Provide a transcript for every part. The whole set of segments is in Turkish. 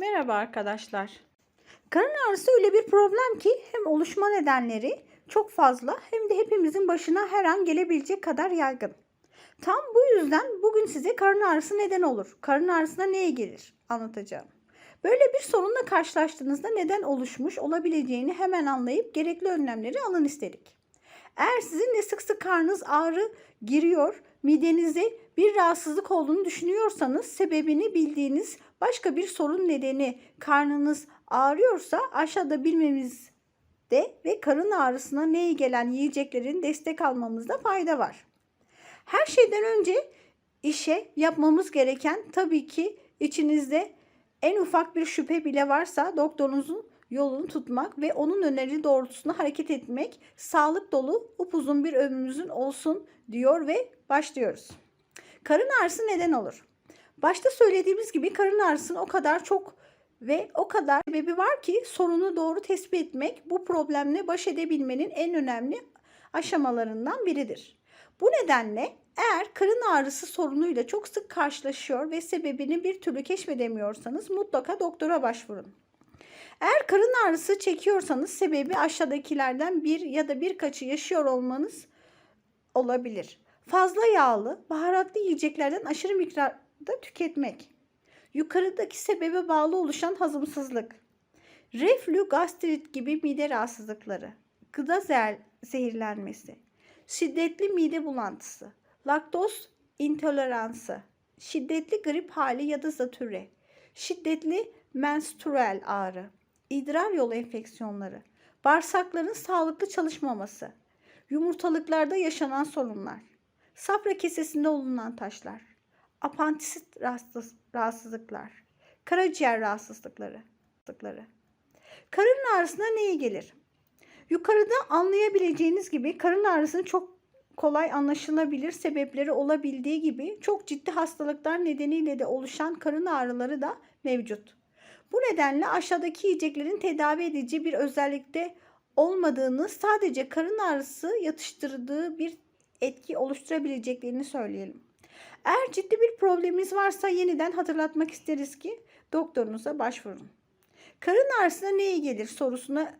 Merhaba arkadaşlar. Karın ağrısı öyle bir problem ki hem oluşma nedenleri çok fazla hem de hepimizin başına her an gelebilecek kadar yaygın. Tam bu yüzden bugün size karın ağrısı neden olur? Karın ağrısına neye gelir? Anlatacağım. Böyle bir sorunla karşılaştığınızda neden oluşmuş olabileceğini hemen anlayıp gerekli önlemleri alın istedik. Eğer sizin de sık sık karnınız ağrı giriyor, midenize bir rahatsızlık olduğunu düşünüyorsanız sebebini bildiğiniz başka bir sorun nedeni karnınız ağrıyorsa aşağıda bilmemizde ve karın ağrısına neye gelen yiyeceklerin destek almamızda fayda var. Her şeyden önce işe yapmamız gereken tabii ki içinizde en ufak bir şüphe bile varsa doktorunuzun yolunu tutmak ve onun öneri doğrultusunda hareket etmek sağlık dolu upuzun bir ömrümüzün olsun diyor ve başlıyoruz. Karın ağrısı neden olur? Başta söylediğimiz gibi karın ağrısının o kadar çok ve o kadar sebebi var ki sorunu doğru tespit etmek bu problemle baş edebilmenin en önemli aşamalarından biridir. Bu nedenle eğer karın ağrısı sorunuyla çok sık karşılaşıyor ve sebebini bir türlü keşfedemiyorsanız mutlaka doktora başvurun. Eğer karın ağrısı çekiyorsanız sebebi aşağıdakilerden bir ya da birkaçı yaşıyor olmanız olabilir. Fazla yağlı, baharatlı yiyeceklerden aşırı miktarda tüketmek. Yukarıdaki sebebe bağlı oluşan hazımsızlık. Reflü, gastrit gibi mide rahatsızlıkları. Gıda zehirlenmesi. Şiddetli mide bulantısı. Laktoz intoleransı. Şiddetli grip hali ya da zatürre. Şiddetli menstrüel ağrı. idrar yolu enfeksiyonları. Bağırsakların sağlıklı çalışmaması. Yumurtalıklarda yaşanan sorunlar. Safra kesesinde olunan taşlar. Rahatsız, rahatsızlıklar. Karaciğer rahatsızlıkları. Karın ağrısına neye gelir? Yukarıda anlayabileceğiniz gibi karın ağrısının çok kolay anlaşılabilir sebepleri olabildiği gibi çok ciddi hastalıklar nedeniyle de oluşan karın ağrıları da mevcut. Bu nedenle aşağıdaki yiyeceklerin tedavi edici bir özellikte olmadığını sadece karın ağrısı yatıştırdığı bir etki oluşturabileceklerini söyleyelim. Eğer ciddi bir probleminiz varsa yeniden hatırlatmak isteriz ki doktorunuza başvurun. Karın ağrısına neye gelir sorusuna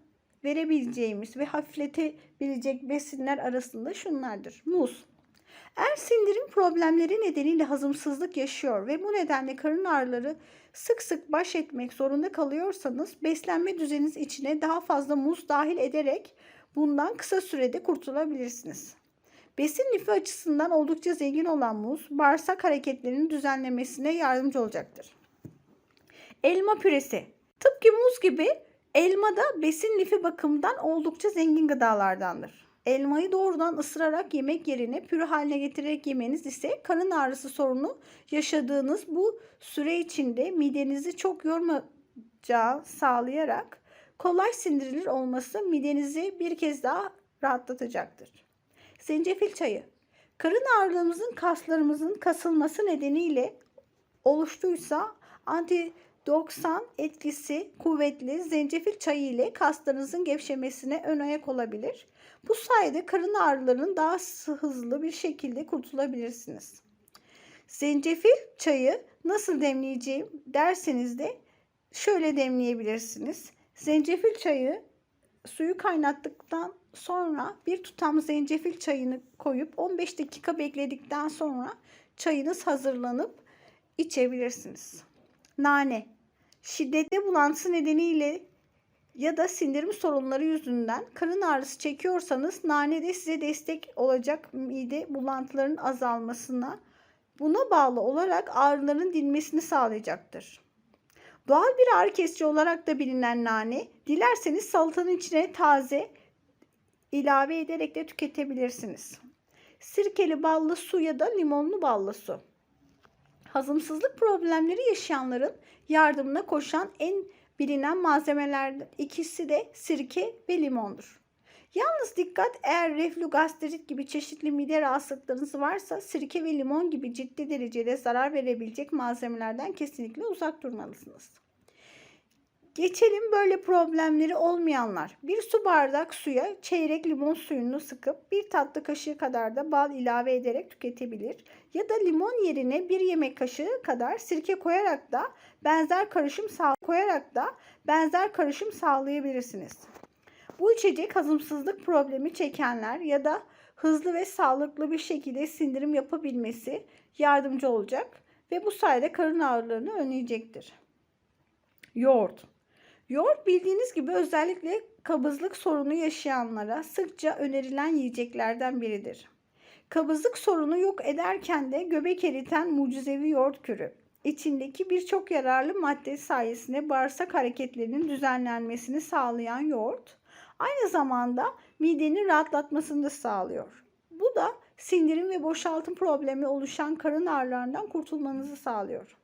verebileceğimiz ve hafifletebilecek besinler arasında şunlardır. Muz. Eğer sindirim problemleri nedeniyle hazımsızlık yaşıyor ve bu nedenle karın ağrıları sık sık baş etmek zorunda kalıyorsanız beslenme düzeniniz içine daha fazla muz dahil ederek bundan kısa sürede kurtulabilirsiniz. Besin lifi açısından oldukça zengin olan muz bağırsak hareketlerinin düzenlemesine yardımcı olacaktır. Elma püresi. Tıpkı muz gibi elma da besin lifi bakımından oldukça zengin gıdalardandır. Elmayı doğrudan ısırarak yemek yerine pürü haline getirerek yemeniz ise karın ağrısı sorunu yaşadığınız bu süre içinde midenizi çok yormayacağı sağlayarak kolay sindirilir olması midenizi bir kez daha rahatlatacaktır. Zencefil çayı. Karın ağrılarımızın kaslarımızın kasılması nedeniyle oluştuysa antidoksan etkisi kuvvetli zencefil çayı ile kaslarınızın gevşemesine ön ayak olabilir. Bu sayede karın ağrılarının daha hızlı bir şekilde kurtulabilirsiniz. Zencefil çayı nasıl demleyeceğim derseniz de şöyle demleyebilirsiniz. Zencefil çayı suyu kaynattıktan sonra bir tutam zencefil çayını koyup 15 dakika bekledikten sonra çayınız hazırlanıp içebilirsiniz. Nane. Şiddetli bulantısı nedeniyle ya da sindirim sorunları yüzünden karın ağrısı çekiyorsanız nane de size destek olacak mide bulantılarının azalmasına buna bağlı olarak ağrıların dinmesini sağlayacaktır. Doğal bir ağrı kesici olarak da bilinen nane, dilerseniz salatanın içine taze ilave ederek de tüketebilirsiniz. Sirkeli ballı su ya da limonlu ballı su. Hazımsızlık problemleri yaşayanların yardımına koşan en bilinen malzemelerden ikisi de sirke ve limondur. Yalnız dikkat eğer reflü gastrit gibi çeşitli mide rahatsızlıklarınız varsa sirke ve limon gibi ciddi derecede zarar verebilecek malzemelerden kesinlikle uzak durmalısınız. Geçelim böyle problemleri olmayanlar. Bir su bardak suya çeyrek limon suyunu sıkıp bir tatlı kaşığı kadar da bal ilave ederek tüketebilir. Ya da limon yerine bir yemek kaşığı kadar sirke koyarak da benzer karışım sağ koyarak da benzer karışım sağlayabilirsiniz. Bu içecek hazımsızlık problemi çekenler ya da hızlı ve sağlıklı bir şekilde sindirim yapabilmesi yardımcı olacak ve bu sayede karın ağrılarını önleyecektir. Yoğurt. Yoğurt bildiğiniz gibi özellikle kabızlık sorunu yaşayanlara sıkça önerilen yiyeceklerden biridir. Kabızlık sorunu yok ederken de göbek eriten mucizevi yoğurt kürü. İçindeki birçok yararlı madde sayesinde bağırsak hareketlerinin düzenlenmesini sağlayan yoğurt, aynı zamanda midenin rahatlatmasını da sağlıyor. Bu da sindirim ve boşaltım problemi oluşan karın ağrılarından kurtulmanızı sağlıyor.